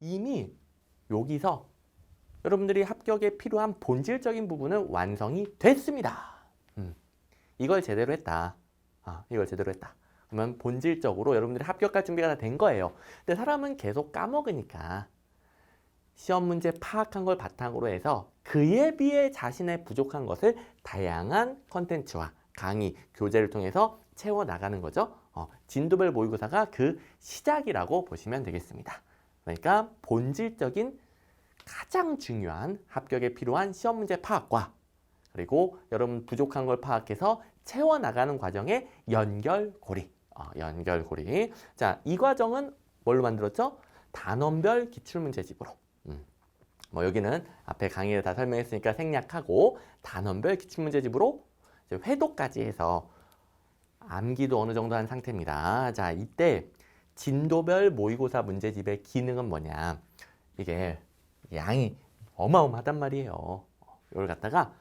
이미 여기서 여러분들이 합격에 필요한 본질적인 부분은 완성이 됐습니다. 음, 이걸 제대로 했다. 아, 이걸 제대로 했다. 그러면 본질적으로 여러분들이 합격할 준비가 다 된 거예요. 근데 사람은 계속 까먹으니까 시험 문제 파악한 걸 바탕으로 해서 그에 비해 자신의 부족한 것을 다양한 컨텐츠와 강의, 교재를 통해서 채워 나가는 거죠. 어, 진도별 모의고사가 그 시작이라고 보시면 되겠습니다. 그러니까 본질적인 가장 중요한 합격에 필요한 시험 문제 파악과 그리고 여러분 부족한 걸 파악해서 채워 나가는 과정의 연결고리. 어, 연결고리. 자, 이 과정은 뭘로 만들었죠? 단원별 기출문제집으로. 음. 뭐 여기는 앞에 강의에 다 설명했으니까 생략하고 단원별 기출문제집으로 이제 회도까지 해서 암기도 어느 정도 한 상태입니다. 자, 이때 진도별 모의고사 문제집의 기능은 뭐냐? 이게 양이 어마어마하단 말이에요. 이걸 갖다가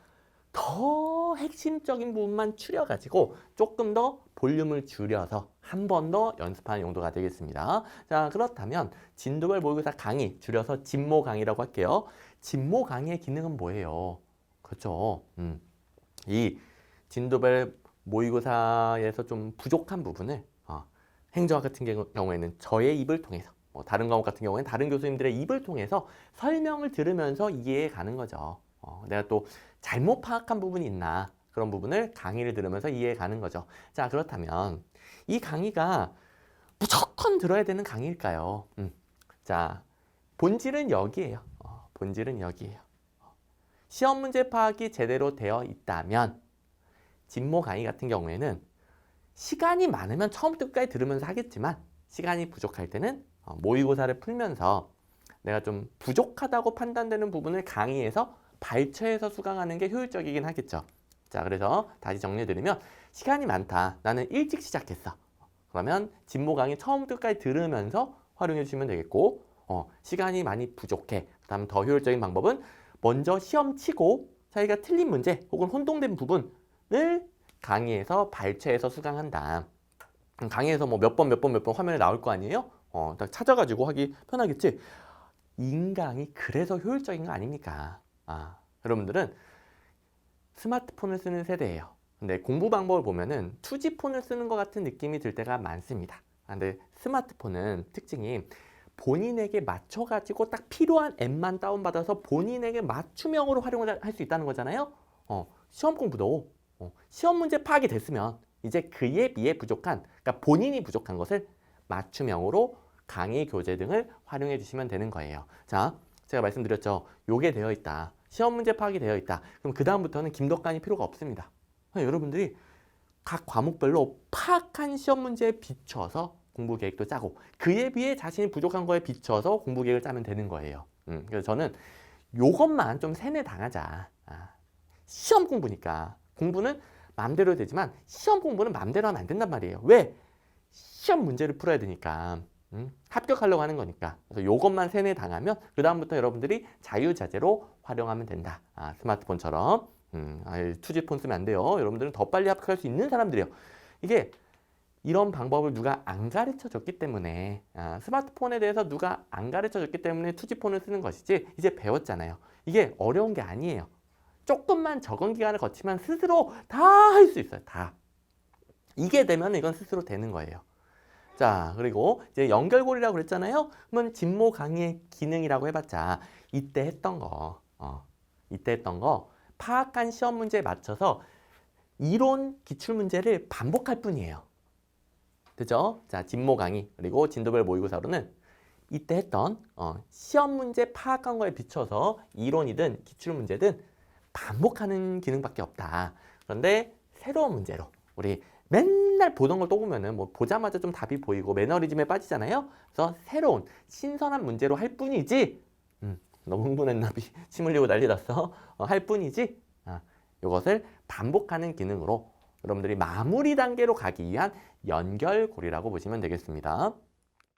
더 핵심적인 부분만 추려가지고 조금 더 볼륨을 줄여서 한 번 더 연습하는 용도가 되겠습니다. 자, 그렇다면 진도별 모의고사 강의, 줄여서 진모 강의라고 할게요. 진모 강의의 기능은 뭐예요? 그렇죠. 음. 이 진도별 모의고사에서 좀 부족한 부분을 어, 행정학 같은 경우- 경우에는 저의 입을 통해서 뭐 다른 과목 같은 경우에는 다른 교수님들의 입을 통해서 설명을 들으면서 이해해 가는 거죠. 어, 내가 또 잘못 파악한 부분이 있나 그런 부분을 강의를 들으면서 이해해 가는 거죠. 자 그렇다면 이 강의가 무조건 들어야 되는 강의일까요? 음. 자 본질은 여기에요. 어, 본질은 여기에요. 어, 시험 문제 파악이 제대로 되어 있다면 진모 강의 같은 경우에는 시간이 많으면 처음부터 끝까지 들으면서 하겠지만 시간이 부족할 때는 어, 모의고사를 풀면서 내가 좀 부족하다고 판단되는 부분을 강의에서 발췌해서 수강하는 게 효율적이긴 하겠죠. 자, 그래서 다시 정리해드리면 시간이 많다. 나는 일찍 시작했어. 그러면 진모 강의 처음부터 끝까지 들으면서 활용해 주시면 되겠고 어, 시간이 많이 부족해. 그다음 더 효율적인 방법은 먼저 시험 치고 자기가 틀린 문제 혹은 혼동된 부분을 강의에서 발췌해서 수강한다. 음, 강의에서 뭐 몇 번 몇 번 몇 번 화면에 나올 거 아니에요? 어, 딱 찾아가지고 하기 편하겠지. 인강이 그래서 효율적인 거 아닙니까? 아, 여러분들은 스마트폰을 쓰는 세대예요. 근데 공부 방법을 보면은 투지폰을 쓰는 것 같은 느낌이 들 때가 많습니다. 아, 근데 스마트폰은 특징이 본인에게 맞춰가지고 딱 필요한 앱만 다운받아서 본인에게 맞춤형으로 활용을 할 수 있다는 거잖아요. 어, 시험 공부도 어, 시험 문제 파악이 됐으면 이제 그에 비해 부족한, 그러니까 본인이 부족한 것을 맞춤형으로 강의, 교재 등을 활용해 주시면 되는 거예요. 자, 제가 말씀드렸죠. 요게 되어 있다. 시험 문제 파악이 되어 있다. 그럼 그 다음부터는 김덕관이 필요가 없습니다. 여러분들이 각 과목별로 파악한 시험 문제에 비춰서 공부 계획도 짜고 그에 비해 자신이 부족한 거에 비춰서 공부 계획을 짜면 되는 거예요. 음, 그래서 저는 요것만 좀 세뇌 당하자. 아, 시험 공부니까 공부는 마음대로 되지만 시험 공부는 마음대로 하면 안 된단 말이에요. 왜? 시험 문제를 풀어야 되니까. 음, 합격하려고 하는 거니까. 그래서 요것만 세뇌 당하면 그 다음부터 여러분들이 자유자재로 활용하면 된다. 아, 스마트폰처럼. 음, 아, 투지폰 쓰면 안 돼요. 여러분들은 더 빨리 합격할 수 있는 사람들이에요. 이게 이런 방법을 누가 안 가르쳐 줬기 때문에 아, 스마트폰에 대해서 누가 안 가르쳐 줬기 때문에 투지폰을 쓰는 것이지 이제 배웠잖아요. 이게 어려운 게 아니에요. 조금만 적응 기간을 거치면 스스로 다 할 수 있어요. 다. 이게 되면 이건 스스로 되는 거예요. 자, 그리고 이제 연결고리라고 그랬잖아요. 그러면 진모 강의의 기능이라고 해봤자 이때 했던 거, 어, 이때 했던 거 파악한 시험 문제에 맞춰서 이론 기출 문제를 반복할 뿐이에요. 그죠? 자, 진모 강의 그리고 진도별 모의고사로는 이때 했던 어, 시험 문제 파악한 거에 비춰서 이론이든 기출 문제든 반복하는 기능밖에 없다. 그런데 새로운 문제로 우리 맨날 보던 걸 또 보면은 뭐 보자마자 좀 답이 보이고 매너리즘에 빠지잖아요. 그래서 새로운 신선한 문제로 할 뿐이지. 음, 너무 흥분했나 비 침 흘리고 난리 났어. 어, 할 뿐이지. 아, 이것을 반복하는 기능으로 여러분들이 마무리 단계로 가기 위한 연결고리라고 보시면 되겠습니다.